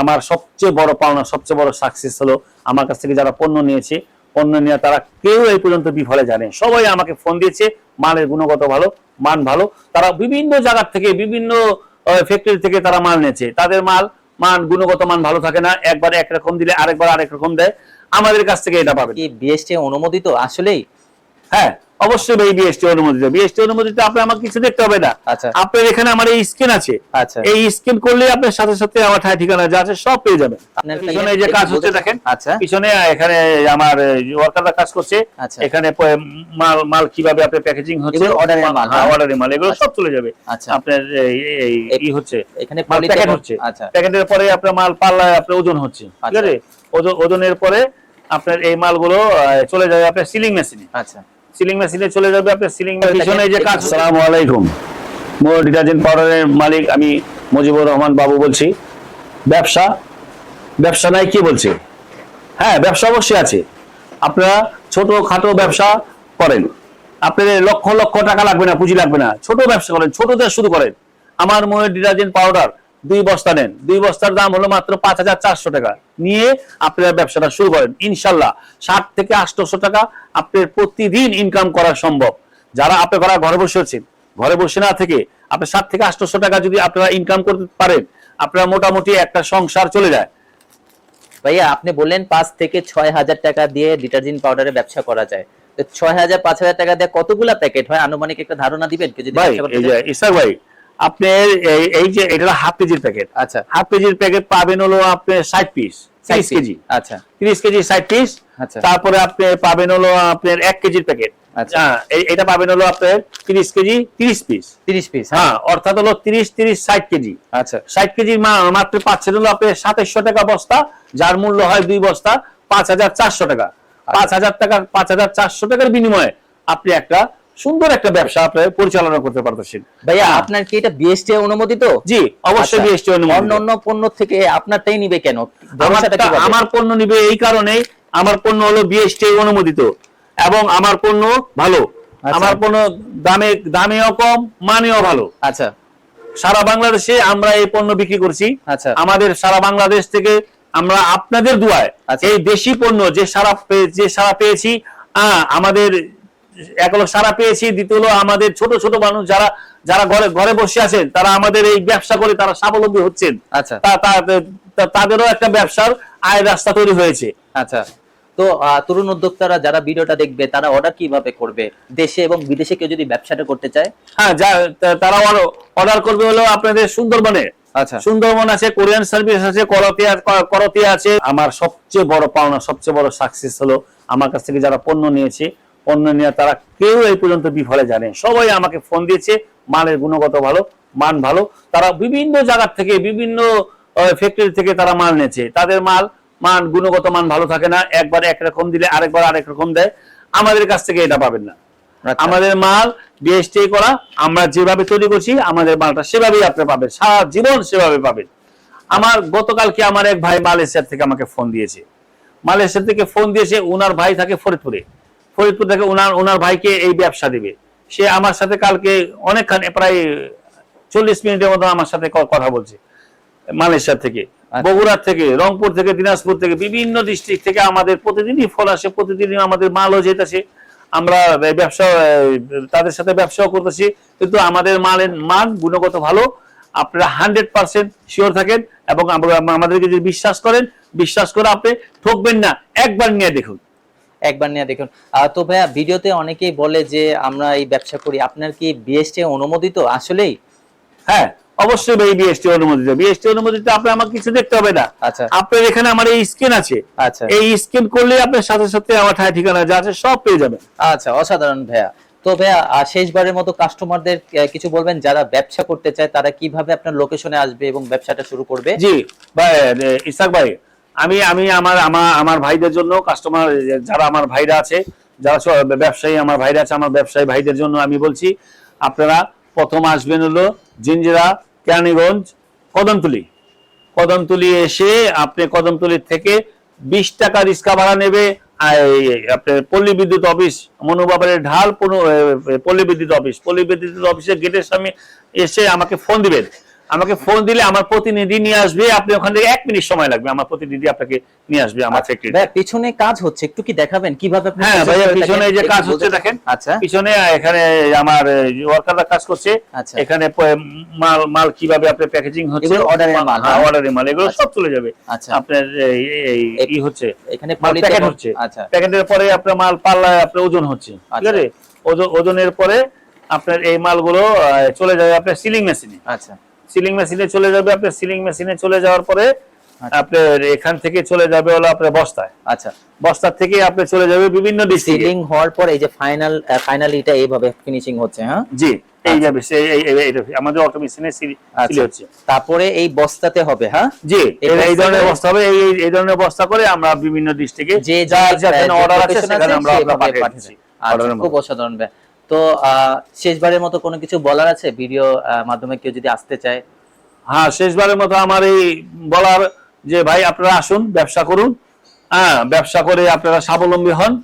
আমার সবচেয়ে বড় পাওনা সবচেয়ে বড় সাকসেস হলো আমার কাছ থেকে যারা পণ্য নিয়েছে পণ্য নিয়ে তারা কেউ এই পর্যন্ত বিফলে জানে সবাই আমাকে ফোন দিয়েছে মালের গুণগত ভালো মান ভালো। তারা বিভিন্ন জায়গার থেকে বিভিন্ন ফ্যাক্টরি থেকে তারা মাল নিয়েছে। তাদের মাল মান গুণগত মান ভালো থাকে না একবার একরকম দিলে আরেকবার আরেক রকম দেয়। আমাদের কাছ থেকে এটা পাবেন। কি বিএসটি অনুমোদিত আসলেই? হ্যাঁ। অবশ্যই ভাই বিএসটি অনুমোদিত। বিএসটি অনুমোদিত আপনি আমাকে কিছু দেখতে হবে না। আচ্ছা। আপনার এখানে আমার এই স্ক্রিন আছে। আচ্ছা। এই স্ক্যান করলে আপনার সাথে সাথে আমার ঠাই ঠিকানা যা আছে সব পেয়ে যাবেন। আপনার পিছনে যে কাজ হচ্ছে দেখেন আচ্ছা। পিছনে এখানে আমার ওয়ার্কাররা কাজ করছে। আচ্ছা। এখানে মাল মাল কীভাবে আপনার প্যাকেজিং হচ্ছে মাল, হ্যাঁ। হ্যাঁ? অর্ডারের মাল এগুলো সব চলে যাবে। আচ্ছা। আপনার এই- এই- হচ্ছে। এখানে মাল প্যাকেট হচ্ছে। আচ্ছা। প্যাকেটের পরে আপনার মাল পাল্লায় আপনার ওজন হচ্ছে। ঠিক। আছে? ওজন- ওজনের পরে আপনার এই মালগুলো চলে যাবে আপনার সিলিং মেশিনে আচ্ছা। সিলিং মেশিনে চলে যাবে আপনার সিলিং পিছনে যে কাজ আসসালামু আলাইকুম মোর ডিটারজেন্ট পাউডারের মালিক আমি মুজিবুর রহমান বাবু বলছি। ব্যবসা? ব্যবসা নাই কি বলছে? হ্যাঁ ব্যবসা অবশ্যই আছে। আপনারা ছোট খাটো ব্যবসা করেন। আপনাদের লক্ষ লক্ষ টাকা লাগবে না পুঁজি লাগবে না। ছোট ব্যবসা করেন ছোটতে শুরু করেন। আমার মনের ডিটারজেন্ট পাউডার দুই বস্তা নেন। দুই বস্তার দাম হলো মাত্র পাঁচ হাজার চারশো টাকা। নিয়ে আপনারা ব্যবসাটা শুরু করেন। ইনশাল্লাহ ষাট থেকে আটশোশো টাকা আপনার প্রতিদিন ইনকাম করা সম্ভব। যারা আপনারা ঘরে বসে আছেন ঘরে বসে না থেকে আপনি ষাট থেকে আটশোশো টাকা যদি আপনারা ইনকাম করতে পারেন আপনারা মোটামুটি একটা সংসার চলে যায়। ভাইয়া আপনি বললেন পাঁচ থেকে ছয় হাজার টাকা দিয়ে ডিটারজেন্ট পাউডারের ব্যবসা করা যায়। তো ছয় হাজার পাঁচ হাজার টাকা দিয়ে কতগুলা প্যাকেট হয়? আনুমানিক একটা ধারণা দিবেন ভাই? ইসাক ভাই আপনার এই- যে এটা হাফ কেজির প্যাকেট আচ্ছা। হাফ কেজির প্যাকেট পাবেন হলো আপনি ষাট পিস তিরিশ কেজি। আচ্ছা। তিরিশ কেজি ষাট পিস আচ্ছা। তারপরে আপনি পাবেন হলো আপনার এক কেজির প্যাকেট আচ্ছা। হ্যাঁ এটা পাবেন হলো আপনার তিরিশ কেজি তিরিশ পিস তিরিশ পিস হ্যাঁ। অর্থাৎ হলো তিরিশ তিরিশ ষাট কেজি। আচ্ছা। ষাট কেজি মাত্র পাচ্ছেন হলো আপনার সাতাশশো টাকা বস্তা যার মূল্য হয় দুই বস্তা পাঁচ হাজার চারশো টাকা। পাঁচ হাজার টাকা পাঁচ হাজার চারশো টাকার বিনিময়ে আপনি একটা সুন্দর একটা ব্যবসা আপনি পরিচালনা করতে পারতেছেন। ভাইয়া আপনার কি এটা বিএসটি অনুমোদিত? জি অবশ্যই আচ্ছা, বিএসটি অন্য অনুমোদিত। অন্য অন্য পণ্য থেকে আপনারটাই নিবে কেন? আমার পণ্য নিবে এই কারণে আমার পণ্য হলো বিএসটি অনুমোদিত এবং আমার পণ্য ভালো। আচ্ছা। আমার পণ্য দামে দামেও কম মানেও ভালো। আচ্ছা। সারা বাংলাদেশে আমরা এই পণ্য বিক্রি করছি। আচ্ছা। আমাদের সারা বাংলাদেশ থেকে আমরা আপনাদের দুয়ায় আচ্ছা। এই দেশি পণ্য যে সারা যে সারা পেয়েছি আহ, আমাদের এক হলো সারা পেয়েছি দ্বিতীয় হলো আমাদের ছোট ছোট মানুষ যারা যারা ঘরে ঘরে বসে আছেন তারা আমাদের এই ব্যবসা করে তারা স্বাবলম্বী হচ্ছেন। আচ্ছা। তাদেরও একটা ব্যবসার আয় রাস্তা তৈরি হয়েছে। আচ্ছা। তো তরুণ উদ্যোক্তারা যারা ভিডিওটা দেখবে তারা অর্ডার কীভাবে করবে? দেশে এবং বিদেশে কেউ যদি ব্যবসাটা করতে চায়? হ্যাঁ তারা অর্ডার করবে হলো আপনাদের সুন্দরবনে। আচ্ছা। সুন্দরবন আছে কোরিয়ান সার্ভিস আছে করতে করতে আছে। আমার সবচেয়ে বড় পাওনা সবচেয়ে বড় সাকসেস হলো আমার কাছ থেকে যারা পণ্য নিয়েছে পণ্য নিয়ে তারা কেউ এই পর্যন্ত বিফলে জানে সবাই আমাকে ফোন দিয়েছে মালের গুণগত ভালো মান ভালো। তারা বিভিন্ন জায়গার থেকে বিভিন্ন ফ্যাক্টরি থেকে তারা মাল নিয়েছে তাদের মাল মান গুণগত মান ভালো থাকে না। একবার একরকম দিলে আরেকবার আরেক রকম দেয়। আমাদের কাছ থেকে এটা পাবেন না। আচ্ছা। আমাদের মাল বিএসটি করা আমরা যেভাবে তৈরি করছি আমাদের মালটা সেভাবেই আপনি পাবেন। সারা জীবন সেভাবে পাবেন। আমার গতকালকে আমার এক ভাই মালয়েশিয়ার থেকে আমাকে ফোন দিয়েছে। মালয়েশিয়া থেকে ফোন দিয়েছে ওনার ভাই থাকে ফরিদপুরে। ফরিদপুর থেকে ওনার ওনার ভাইকে এই ব্যবসা দিবে। সে আমার সাথে কালকে অনেকখানি প্রায় চল্লিশ মিনিটের মতো আমার সাথে কথা বলছে মালয়েশিয়া থেকে আচ্ছা। বগুড়া থেকে রংপুর থেকে দিনাজপুর থেকে বিভিন্ন ডিস্ট্রিক্ট থেকে আমাদের প্রতিদিনই ফোন আসে প্রতিদিনই আমাদের মালও যেতেছে আমরা ব্যবসা তাদের সাথে ব্যবসাও করতেছি কিন্তু আমাদের মালের মান গুণগত ভালো আপনারা হান্ড্রেড পার্সেন্ট শিওর থাকেন এবং আমাদেরকে যদি বিশ্বাস করেন বিশ্বাস করে আপনি ঠকবেন না একবার নিয়ে দেখুন। একবার নিয়ে দেখুন। তো ভাইয়া ভিডিওতে অনেকেই বলে যে আমরা এই ব্যবসা করি। আপনার কি বিএসটি অনুমোদিত আসলেই? হ্যাঁ অবশ্যই ভাই বিএসটি অনুমোদিত। বিএসটি অনুমোদিত আপনি আমাকে কিছু দেখতে হবে না। আচ্ছা। আপনার এখানে আমার এই স্ক্রিন আছে। আচ্ছা। এই স্ক্রিন করলে আপনার সাথে সাথে আমার ঠাই ঠিকানা যা আছে সব পেয়ে যাবেন। আচ্ছা অসাধারণ ভাইয়া। তো ভাইয়া শেষবারের মতো কাস্টমারদের কিছু বলবেন? যারা ব্যবসা করতে চায় তারা কীভাবে আপনার লোকেশনে আসবে এবং ব্যবসাটা শুরু করবে? জি ভাই ইসাক ভাই আমি আমি আমার আমার আমার ভাইদের জন্য কাস্টমার যারা আমার ভাইরা আছে, যারা ব্যবসায়ী আমার ভাইরা আছে, আমার ব্যবসায়ী ভাইদের জন্য আমি বলছি, আপনারা প্রথম আসবেন হলো জিঞ্জিরা কেরানীগঞ্জ, কদমতলি। কদমতলি এসে আপনি কদমতলি থেকে বিশ টাকা রিক্সা ভাড়া নেবে আপনার পল্লী বিদ্যুৎ অফিস মনোবাবারের ঢাল পল্লী বিদ্যুৎ অফিস। পল্লী বিদ্যুৎ অফিসের গেটের সামনে এসে আমাকে ফোন দিবেন। আমাকে ফোন দিলে আমার প্রতিনিধি নিয়ে আসবে আপনি ওখান থেকে এক মিনিট সময় লাগবে আমার প্রতিনিধি আপনাকে নিয়ে আসবে আমার ফ্যাক্টরি ভাইয়া পিছনে কাজ হচ্ছে একটু কি দেখাবেন? কীভাবে আপনি হ্যাঁ করে পিছনে যে কাজ হচ্ছে দেখেন। আচ্ছা। পিছনে এখানে আমার ওয়ার্কাররা কাজ করছে। আচ্ছা। এখানে মাল মাল কীভাবে আপনার প্যাকেজিং হচ্ছে? order-এর মাল, হ্যাঁ হ্যাঁ? অর্ডারের মাল এগুলো সব চলে যাবে। আচ্ছা। আপনার এই- ই হচ্ছে। এখানে প্যাকেট হচ্ছে। আচ্ছা। প্যাকেটের পরে আপনার মাল পাল্লায় আপনার ওজন হচ্ছে। ঠিক আচ্ছা। আছে? ওজন- ওজনের পরে আপনার এই মালগুলো চলে যাবে আপনার সিলিং মেশিনে আচ্ছা। সিলিং মেশিনে চলে যাবে আপনার সিলিং মেশিনে চলে যাওয়ার পরে আচ্ছা। আপনার এখান থেকে চলে যাবে হলো আপনার বস্তায়। আচ্ছা। বস্তার থেকে আপনি চলে যাবে বিভিন্ন সিলিং হওয়ার পর এই যে ফাইনাল ফাইনাল এটা এইভাবে ফিনিশিং হচ্ছে হ্যাঁ? জি এই যাবে সে- এই- এই- আমাদের অটো মেশিনে সিলি আচ্ছা। হচ্ছে। তারপরে এই বস্তাতে হবে হ্যাঁ? জি এই ধরনের বস্তা হবে এই এই- ধরনের বস্তা করে আমরা বিভিন্ন ডিস্ট্রিক্টে যে যার যে- যে অর্ডার আছে সেখানে আমরা দেন। আচ্ছা, খুব অসাধারণ ভাই। তো শেষবারের মতো কোনো কিছু বলার আছে? ভিডিও মাধ্যমে কেউ যদি আসতে চায়? হ্যাঁ শেষবারের মতো আমার এই বলার যে, ভাই, আপনারা আসুন, ব্যবসা করুন। হ্যাঁ ব্যবসা করে আপনারা স্বাবলম্বী হন।